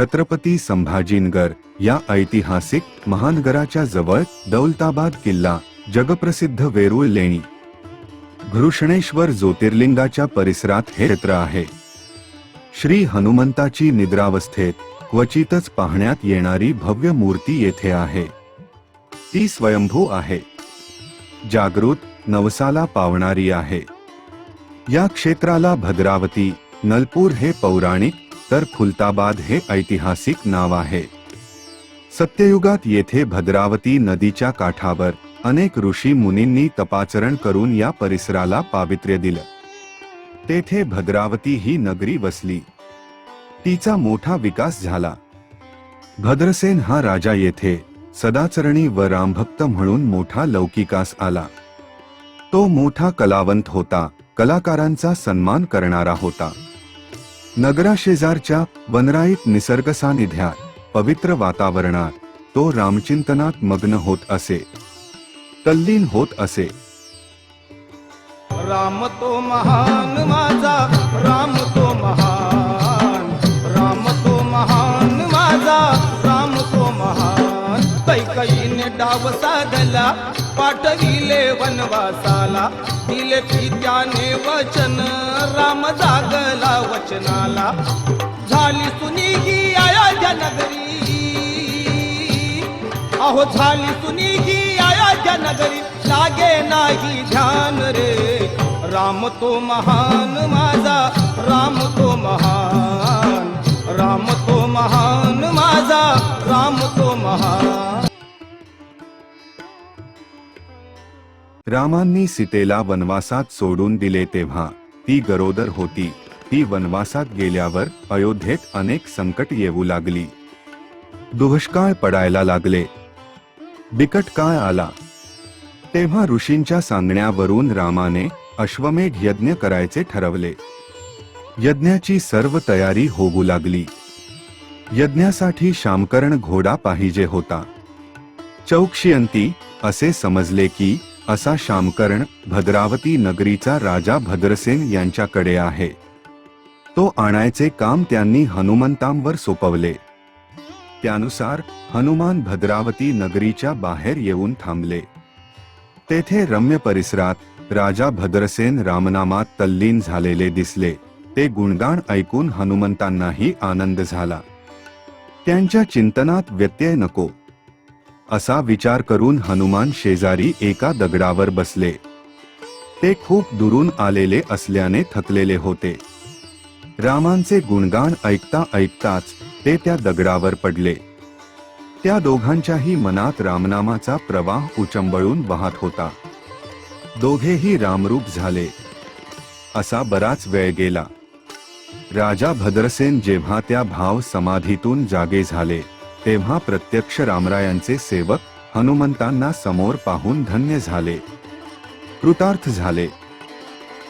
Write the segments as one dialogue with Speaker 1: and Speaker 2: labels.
Speaker 1: छत्रपती संभाजीनगर या ऐतिहासिक महानगराच्या जवळ दौलताबाद किल्ला जगप्रसिद्ध वेरूळ लेणी. घृष्णेश्वर ज्योतिर्लिंगाच्या परिसरात हे क्षेत्र आहे. श्री हनुमंताची निद्रावस्थेत क्वचितच पाहण्यात येणारी भव्य मूर्ती येथे आहे. ती स्वयंभू आहे. जागृत नवसाला पावणारी आहे. या क्षेत्राला भद्रावती नलपूर हे पौराणिक तर खुलताबाद हे ऐतिहासिक नाव आहे. सत्ययुगात येथे भद्रावती नदीच्या काठावर अनेक ऋषी मुनींनी तपाचरण करून या परिसराला पावित्र्य दिलं. तेथे भद्रावती ही नगरी वसली. तिचा मोठा विकास झाला. भद्रसेन हा राजा येथे सदाचरणी व रामभक्त म्हणून मोठा लौकिकास आला. तो मोठा कलावंत होता कलाकारांचा सन्मान करणारा होता. नगराशेजारच्या वनराईत निसर्ग सानिध्यात पवित्र वातावरणात तो रामचिंतनात मग्न होत असे. तल्लीन होत असे.
Speaker 2: राम तो महान माझा राम तो महान राम तो महान माझा राम तो महान. कैकईने डाव साधला पाठविले वनवासाला दिले पित्याने वचन राम जागला वचनाला झाली सुनी ही अयोध्या नगरी. अहो झाली सुनी ही अयोध्या नगरी. लागे नाही ध्यान रे. राम तो महान माझा. राम तो महान. राम तो महान माझा. राम तो महान.
Speaker 1: रामांनी सीतेला वनवासात सोडून दिले तेव्हा ती गरोदर होती. ती वनवासात गेल्यावर अयोध्येत अनेक संकट येऊ लागली. दुष्काळ पडायला लागले. बिकट काळ आला. तेव्हा ऋषींच्या सांगण्यावरून रामाने अश्वमेघ यज्ञ करायचे ठरवले. यज्ञाची सर्व तयारी होऊ लागली. यज्ञासाठी शामकरण घोडा पाहिजे होता. चौक्षियंती असे समजले की असा शामकर्ण भद्रावती नगरीचा राजा भद्रसेन यांच्याकडे आहे. तो आणायचे काम त्यांनी हनुमंतांवर सोपवले. त्यानुसार हनुमान भद्रावती नगरीच्या बाहेर येऊन थांबले. तेथे रम्य परिसरात राजा भद्रसेन रामनामात तल्लीन झालेले दिसले. ते गुणगान ऐकून हनुमंतांनाही आनंद झाला. त्यांच्या चिंतनात व्यत्यय नको. असा विचार करून हनुमान शेजारी एका दगडावर बसले. ते खूप दुरून आलेले असल्याने थकलेले होते. रामांचे गुणगान ऐकता ऐकताच ते त्या दगडावर पडले. त्या दोघांच्याही मनात रामनामाचा प्रवाह उचंबळून वाहत होता. दोघेही रामरूप झाले. असा बराच वेळ गेला. राजा भद्रसेन जेव्हा त्या भाव समाधीतून जागे झाले तेव्हा प्रत्यक्ष रामरायांचे सेवक हनुमंतांना समोर पाहून धन्य झाले. कृतार्थ झाले.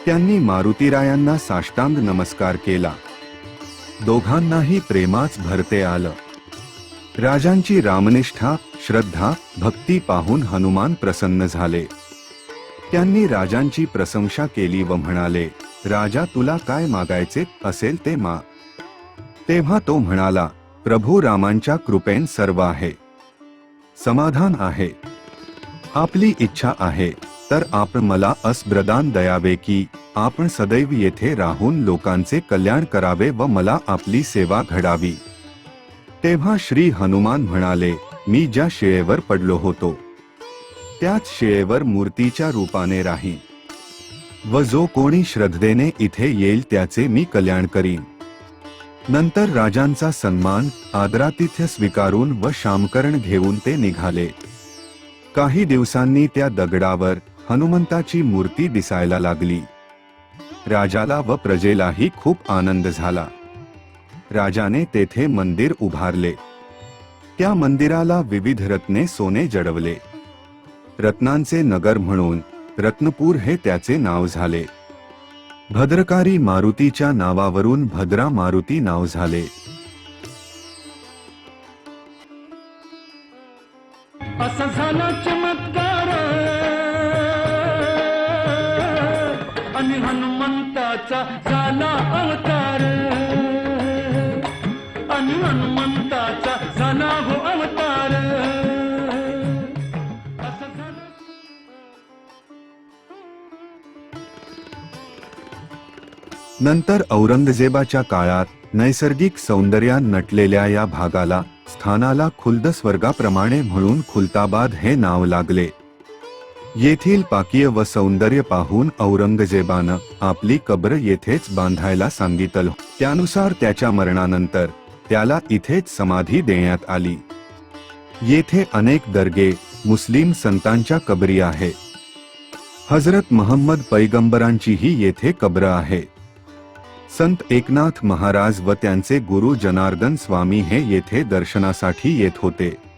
Speaker 1: त्यांनी मारुतीरायांना साष्टांग नमस्कार केला. दोघांनाही प्रेमाच भरते आलं. राजांची रामनिष्ठा श्रद्धा भक्ती पाहून हनुमान प्रसन्न झाले. त्यांनी राजांची प्रशंसा केली व म्हणाले राजा तुला काय मागायचे असेल ते मा. तेव्हा तो म्हणाला प्रभू रामांच्या कृपेन सर्व आहे. समाधान आहे. आपली इच्छा आहे. तर आपण मला अस्प्रदान द्यावे की आपण सदैव येथे राहून लोकांचे कल्याण करावे व मला आपली सेवा घडावी. तेव्हा श्री हनुमान म्हणाले मी ज्या शिळेवर पडलो होतो त्याच शिळेवर मूर्तीच्या रूपाने राहीन. व जो कोणी श्रद्धेने इथे येईल त्याचे मी कल्याण करीन. नंतर राजांचा सन्मान आदरातिथ्य स्वीकारून व शामकरण घेऊन ते निघाले. काही दिवसांनी त्या दगडावर हनुमंताची मूर्ती दिसायला लागली. राजाला व प्रजेलाही खूप आनंद झाला. राजाने तेथे मंदिर उभारले. त्या मंदिराला विविध रत्ने सोने जडवले. रत्नांचे नगर म्हणून रत्नपूर हे त्याचे नाव झाले. भद्रकारी मारुतीच्या नावावरून भद्रा मारुती नाव झाले.
Speaker 3: असं झालं चमत्कार. आणि हनुमंताचा झाला अवतार. आणि हनुमंताचा झाला हो अवतार.
Speaker 1: नंतर औरंगजेबाच्या काळात नैसर्गिक सौंदर्यात नटलेल्या या भागाला स्थानाला खुल्द स्वर्गाप्रमाणे म्हणून खुलताबाद हे नाव लागले. येथील पाकीय व सौंदर्य पाहून औरंगजेबानं आपली कब्र येथेच बांधायला सांगितलं. त्यानुसार त्याच्या मरणानंतर त्याला इथेच समाधी देण्यात आली. येथे अनेक दर्गे मुस्लिम संतांच्या कबरी आहे. हजरत महम्मद पैगंबरांचीही येथे कब्र आहे. संत एकनाथ महाराज व त्यांचे गुरु जनार्दन स्वामी हे येथे दर्शनासाठी येत होते.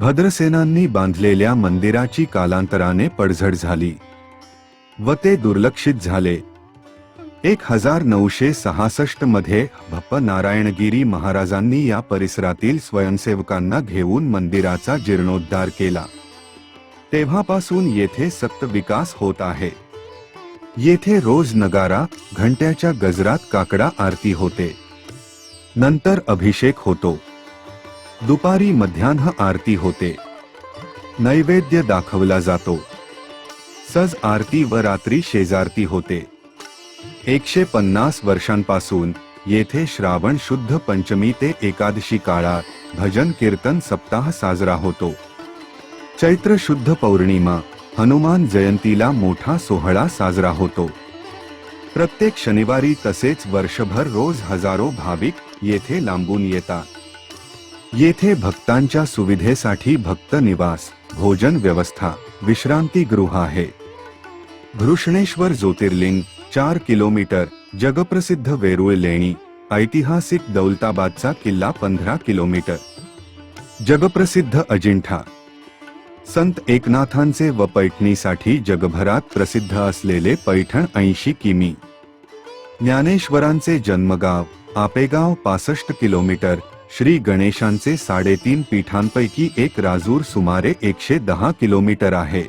Speaker 1: भद्रसेनांनी बांधलेल्या मंदिराची कालांतराने पडझड झाली व ते दुर्लक्षित झाले. एक हजार नऊशे सहासष्टमध्ये भप्प नारायणगिरी महाराजांनी या परिसरातील स्वयंसेवकांना घेऊन मंदिराचा जीर्णोद्धार केला. तेव्हापासून येथे सक्त विकास होत आहे. येथे रोज नगारा घंट्याच्या गजरात काकडा आरती होते. नंतर अभिषेक होतो. दुपारी मध्यान्ह आरती होते. नैवेद्य दाखवला जातो. सज आरती व रात्री शेजारती होते. एकशे पन्नास वर्षांपासून येथे श्रावण शुद्ध पंचमी ते एकादशी काळात भजन कीर्तन सप्ताह साजरा होतो. चैत्र शुद्ध पौर्णिमा हनुमान जयंतीला मोठा सोहळा साजरा होतो. प्रत्येक शनिवारी तसेच वर्षभर रोज हजारो भाविक येथे लांबून येतात. येथे भक्तांच्या सुविधेसाठी भक्त निवास भोजन व्यवस्था विश्रांतीगृह आहे. घृष्णेश्वर ज्योतिर्लिंग चार किलोमीटर जगप्रसिद्ध वेरूळ लेणी ऐतिहासिक दौलताबादचा किल्ला पंधरा किलोमीटर. जगप्रसिद्ध अजिंठा. संत एकनाथांचे व पैठणीसाठी जगभरात प्रसिद्ध असलेले पैठण ऐंशी किमी. ज्ञानेश्वरांचे जन्मगाव आपेगाव पासष्ट किलोमीटर श्री गणेशांचे साडेतीन पीठांपैकी एक राजूर सुमारे एकशे दहा किलोमीटर आहे.